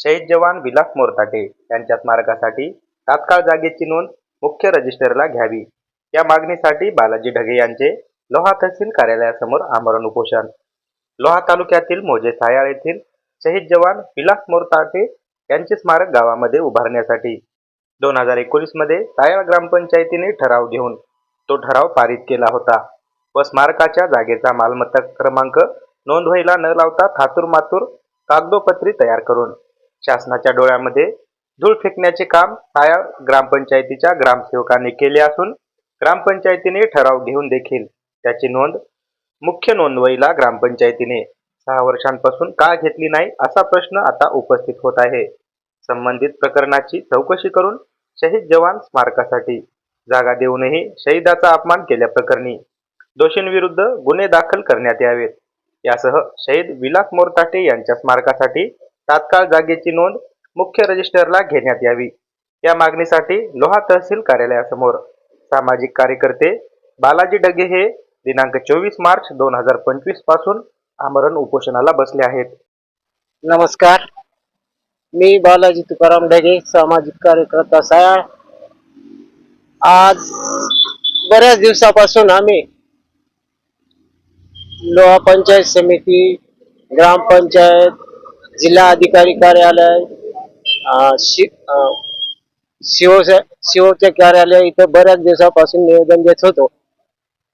शहीद जवान विलास मोरताटे यांच्या स्मारकासाठी तात्काळ जागेची नोंद मुख्य रजिस्टरला घ्यावी. या मागणीसाठी बालाजी ढगे यांचे लोहा तहसील कार्यालयासमोर आमरण उपोषण. लोहा तालुक्यातील मोजे सायाळ येथील शहीद जवान विलास मोरताटे यांचे स्मारक गावामध्ये उभारण्यासाठी. दोन हजार एकोणीसमध्ये सायाळ ग्रामपंचायतीने ठराव घेऊन तो ठराव पारित केला होता व स्मारकाच्या जागेचा मालमत्ता क्रमांक नोंदवायला न लावता थातूर मातूर कागदोपत्री तयार करून शासनाच्या डोळ्यामध्ये धूळ फेकण्याचे काम साया ग्रामपंचायतीच्या ग्रामसेवकांनी केले असून ग्रामपंचायतीने ठराव घेऊन देखील त्याची नोंद मुख्य नोंदवहीला ग्रामपंचायतीने सहा वर्षांपासून का घेतली नाही असा प्रश्न आता उपस्थित होत आहे. संबंधित प्रकरणाची चौकशी करून शहीद जवान स्मारकासाठी जागा देऊनही शहीदाचा अपमान केल्याप्रकरणी दोषींविरुद्ध गुन्हे दाखल करण्यात यावेत. यासह शहीद विलास मोरताटे यांच्या स्मारकासाठी तात्काळ जागेची नोंद मुख्य रजिस्टरला घेण्यात यावी. या मागणीसाठी लोहा तहसील कार्यालयासमोर सामाजिक कार्यकर्ते बालाजी डगे हे दिनांक चोवीस मार्च दोन हजार पंचवीसपासून आमरण उपोषणाला बसले आहेत. नमस्कार. मी बालाजी तुकाराम ढगे सामाजिक कार्यकर्ता सायाळ आज बऱ्याच दिवसापासून आम्ही लोहा पंचायत समिती ग्रामपंचायत जिल्हा अधिकारी कार्यालय अं, शि अं, शिव शिवचे कार्यालय इथं बऱ्याच दिवसापासून निवेदन देत होतो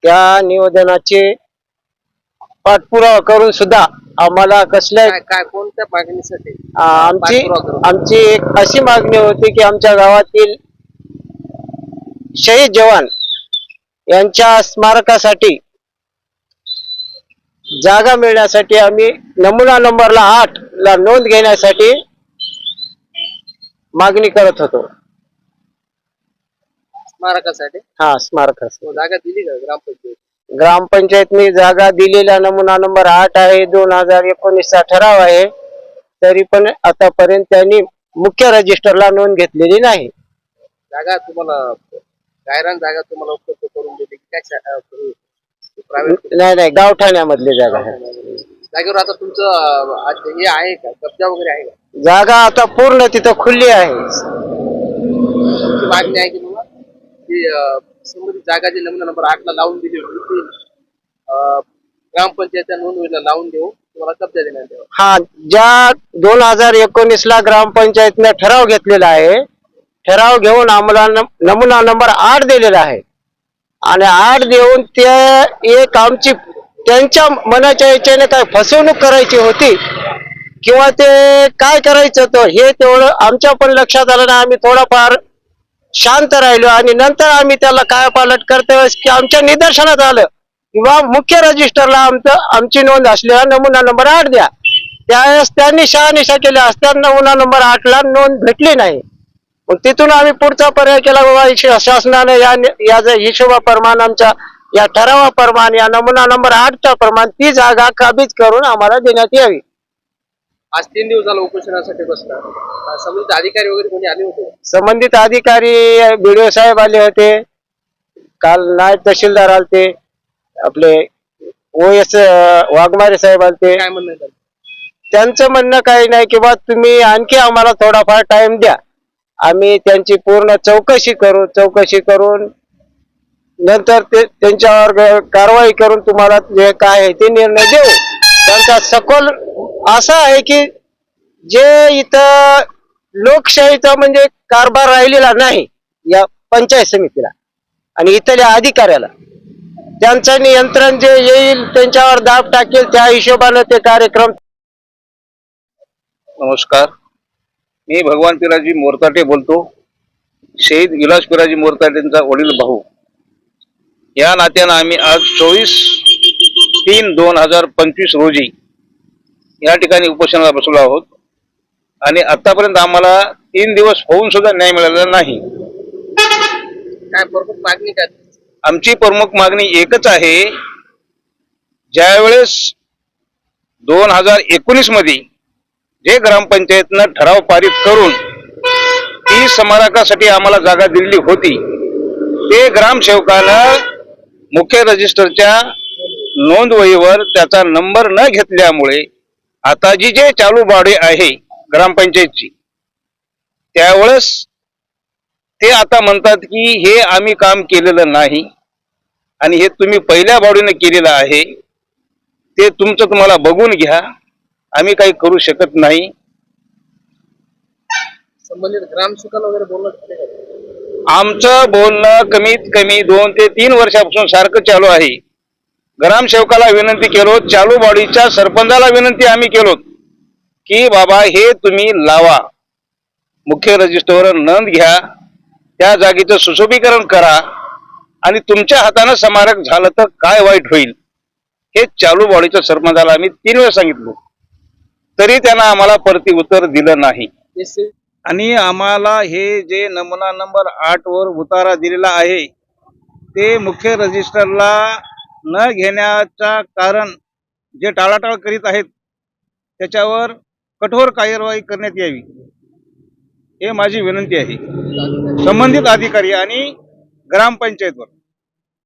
त्या निवेदनाचे पाठपुरावा करून सुद्धा आम्हाला कसल्या काय कोणत्या मागणीसाठी आमची. आमची एक अशी मागणी होती की आमच्या गावातील शहीद जवान यांच्या स्मारकासाठी जागा मिळण्यासाठी आम्ही नमुना नंबरला आठ ला नोंद घेण्यासाठी मागणी करत होतो. स्मारकासाठी? हा स्मारकासाठी. हो, जागा दिली का ग्रामपंचायत? ग्रामपंचायतनी जागा दिलेला नमुना नंबर आठ आहे दोन हजार एकोणीसचा ठराव आहे. तरी पण आतापर्यंत त्यांनी मुख्य रजिस्टरला नोंद घेतलेली नाही. जागा तुम्हाला गायरान जागा तुम्हाला उपलब्ध करून दिली काय प्रायव्हेट? नाही नाही गावठाण्यामधली जागा आहे. जागेवर आता तुमचं अं, आज हे आहे का? कब्जा वगैरे आहे का? जागा आता पूर्ण तिथं खुली आहे. तुमची मागणी आहे की तुम्हाला की अं, संबंधित जागा जी नमुना नंबर आठ ला लावून दिली होती ती अं, ग्रामपंचायतच्या नोंदवहीला लावून देऊ तुम्हाला कब्जा देण्यात यावा. हा ज्या दोन हजार एकोणीस ला ग्रामपंचायतने ठराव घेतलेला आहे ठराव घेऊन आम्हाला नम- नमुना नंबर आठ दिलेला आहे. आणि आठ देऊन ते एक आमची त्यांच्या मनाच्या याच्याने काय फसवणूक करायची होती? किंवा ते काय करायचं होतं? हे तेवढं आमच्या पण लक्षात आलं ना आम्ही थोडाफार शांत राहिलो आणि नंतर आम्ही त्याला काय पालट करते की आमच्या निदर्शनात आलं. किंवा मुख्य रजिस्टरला आमचं आमची नोंद असलेला नमुना नंबर आठ द्या. त्यावेळेस त्यांनी शहानिशा केल्या असता नमुना नंबर आठला नोंद भेटली नाही. मग तिथून आम्ही पुढचा पर्याय केला बाबा शासनाने या याचा हिशोबा प्रमाण आमच्या या ठरावाप्रमाणे या नमुना नंबर आठच्या प्रमाणे ती जागा काबीज करून आम्हाला देण्यात यावी. आज तीन दिवस झाला उपोषणासाठी बसला अं, संबंधित अधिकारी वगैरे कोणी आले होते? संबंधित अधिकारी बीडीओ साहेब आले होते. काल नायब तहसीलदार आलते. आपले ओ एस वाघमारे साहेब आलते. काय म्हणणं आहे त्याचं? त्यांचं म्हणणं काही नाही की बा तुम्ही आणखी आम्हाला थोडाफार टाइम द्या. आम्ही त्यांची पूर्ण चौकशी करू चौकशी करून नंतर ते त्यांच्यावर कारवाई करून तुम्हाला जे काय आहे ते निर्णय देऊ. त्यांचा सखोल असा आहे की जे इथं लोकशाहीचा म्हणजे कारभार राहिलेला नाही या पंचायत समितीला आणि इथल्या अधिकाऱ्याला. त्यांचं नियंत्रण जे येईल त्यांच्यावर दाब टाकेल त्या हिशोबानं ते कार्यक्रम नमस्कार. मी भगवान पिराजी मोरताटे बोलतो. शहीद विलास पिराजी मोरताटेंचा वडील भाऊ या नात्यानं आम्ही आज चोवीस तीन दोन हजार पंचवीस रोजी या ठिकाणी उपोषणाला बसलो आहोत. आणि आतापर्यंत आम्हाला तीन दिवस होऊन सुद्धा न्याय मिळालेला नाही. काय प्रमुख मागणी काय? आमची प्रमुख मागणी एकच आहे ज्यावेळेस दोन हजार एकोणीसमध्ये जे ग्रामपंचायतनं ठराव पारित करून ती स्मारकासाठी आम्हाला जागा दिलेली होती ते ग्रामसेवकानं मुख्य रजिस्टरच्या नोंदवहीवर त्याचा नंबर न घेतल्यामुळे आता जी जे चालू बॉडी आहे ग्रामपंचायतची त्यावेळेस ते आता म्हणतात की हे आम्ही काम केलेलं नाही आणि हे तुम्ही पहिल्या बावडीने केलेलं आहे ते तुमचं तुम्हाला बघून घ्या आम्ही काही करू शकत नाही. संबंधित ग्रामसेवकाला वगैरे बोलणं आमचं बोलणं कमीत कमी दोन ते तीन वर्षापासून सारखं चालू आहे. ग्रामसेवकाला विनंती केलो चालू बॉडीच्या सरपंचाला विनंती आम्ही केलो की बाबा हे तुम्ही लावा. मुख्य रजिस्टरवर नोंद घ्या त्या जागेचं सुशोभीकरण करा आणि तुमच्या हातानं समारक झालं तर काय वाईट होईल? हे चालू बॉडीच्या सरपंचाला आम्ही तीन वेळा सांगितलो. तरी त्यांना आम्हाला परती उत्तर दिलं नाही. आणि आम्हाला हे जे नमुना नंबर आठवर उतारा दिलेला आहे ते मुख्य रजिस्टरला न घेण्याचा कारण जे टाळाटाळ करीत आहेत त्याच्यावर कठोर कार्यवाही करण्यात यावी हे माझी विनंती आहे. संबंधित अधिकारी आणि ग्रामपंचायतवर.